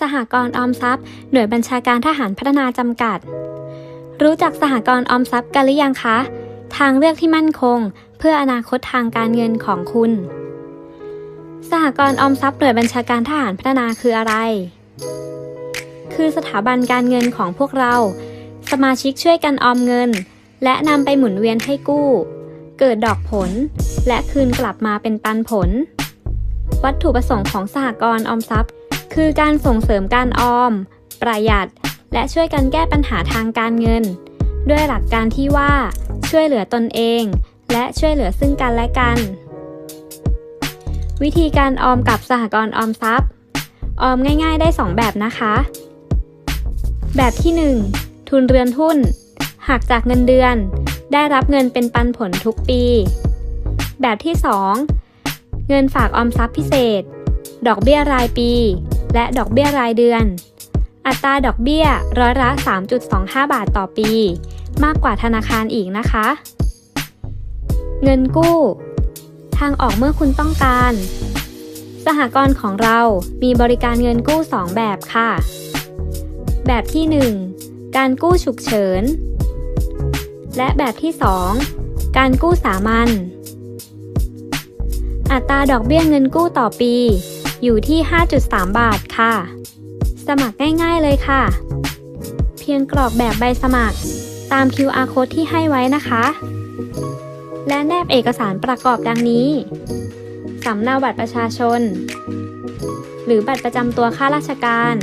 สหกรณ์ออมทรัพย์ หน่วยบัญชาการทหารพัฒนาจำกัด รู้จักสหกรณ์ออมทรัพย์กันหรือยังคะ ทางเลือกที่มั่นคง เพื่ออนาคตทางการเงินของคุณ สหกรณ์ออมทรัพย์หน่วยบัญชาการทหารพัฒนาคืออะไร คือสถาบันการเงินของพวกเรา สมาชิกช่วยกันออมเงิน และนำไปหมุนเวียนให้กู้ เกิดดอกผล และคืนกลับมาเป็นปันผล วัตถุประสงค์ของสหกรณ์ออมทรัพย์ คือการส่งเสริมการออม ประหยัด และช่วยกันแก้ปัญหาทางการเงิน ด้วยหลักการที่ว่า ช่วยเหลือตนเอง และช่วยเหลือซึ่งกันและกัน วิธีการออมกับสหกรณ์ออมทรัพย์ ออมง่าย ๆ ได้ 2 แบบนะคะ แบบที่ 1 ทุนเรือนทุนหักจากเงินเดือน ได้รับเงินเป็นปันผลทุกปี แบบที่ 2 เงินฝากออมทรัพย์พิเศษ ดอกเบี้ยรายปี และดอกเบี้ยรายเดือน อัตราดอกเบี้ยร้อยละ 3.25 บาทต่อปี มากกว่าธนาคารอีกนะคะ เงินกู้ ทางออกเมื่อคุณต้องการ สหกรณ์ของเรามีบริการเงินกู้ 2 แบบค่ะ แบบที่ 1 การกู้ฉุกเฉิน และแบบที่ 2 การกู้สามัญอัตราดอกเบี้ยเงินกู้ต่อปี อยู่ที่ 5.3 บาทค่ะ สมัครง่ายๆเลยค่ะ เพียงกรอกแบบใบสมัคร ตาม QR code ที่ให้ไว้นะคะ และแนบเอกสารประกอบดังนี้ สำเนาบัตรประชาชน หรือบัตรประจำตัวข้าราชการ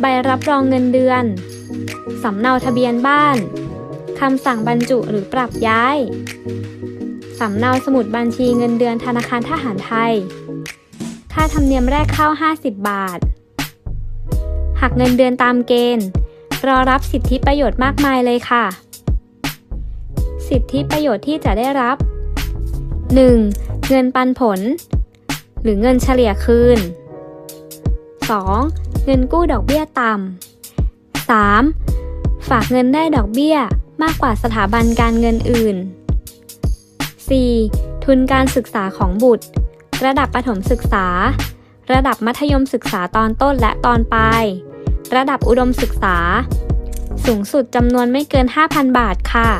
ใบรับรองเงินเดือน สำเนาทะเบียนบ้านคำสั่งบรรจุหรือปรับย้าย สำเนาสมุดบัญชีเงินเดือนธนาคารทหารไทย ค่าธรรมเนียมแรกเข้า 50 บาท หักเงินเดือนตามเกณฑ์ รอรับสิทธิประโยชน์มากมายเลยค่ะ สิทธิประโยชน์ที่จะได้รับ 1. เงินปันผล หรือเงินเฉลี่ยคืน 2. เงินกู้ดอกเบี้ยต่ำ 3. ฝากเงินได้ดอกเบี้ยมากกว่าสถาบันการเงินอื่น 4. ทุนการศึกษาของบุตร ระดับประถมศึกษา ระดับมัธยมศึกษาตอนต้นและตอนปลาย ระดับอุดมศึกษา สูงสุดจำนวนไม่เกิน 5,000 บาทค่ะ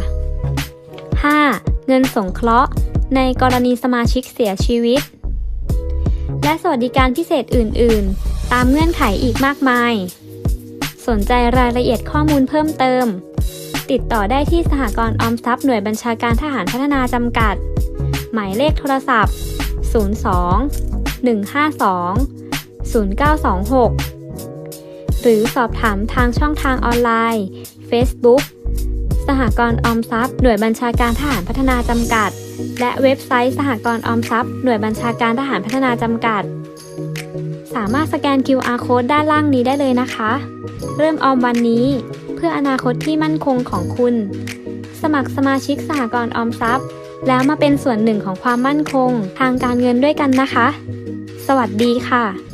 5. เงินสงเคราะห์ ในกรณีสมาชิกเสียชีวิต และสวัสดิการพิเศษอื่น ๆ ตามเงื่อนไขอีกมากมาย สนใจรายละเอียดข้อมูลเพิ่มเติม ติดต่อได้ที่สหกรณ์ออมทรัพย์หน่วยบัญชาการทหารพัฒนาจำกัด หมายเลขโทรศัพท์ 02 152 0926 หรือสอบถามทางช่องทางออนไลน์ Facebook สหกรณ์ออมทรัพย์หน่วยบัญชาการทหารพัฒนาจำกัด และเว็บไซต์สหกรณ์ออมทรัพย์หน่วยบัญชาการทหารพัฒนาจำกัด สามารถสแกน QR code ด้านล่างนี้ได้เลยนะคะ เริ่มออมวันนี้เพื่ออนาคตที่มั่นคงของคุณ สมัครสมาชิกสหกรณ์ออมทรัพย์ แล้วมาเป็นส่วนหนึ่งของความมั่นคง ทางการเงินด้วยกันนะคะ สวัสดีค่ะ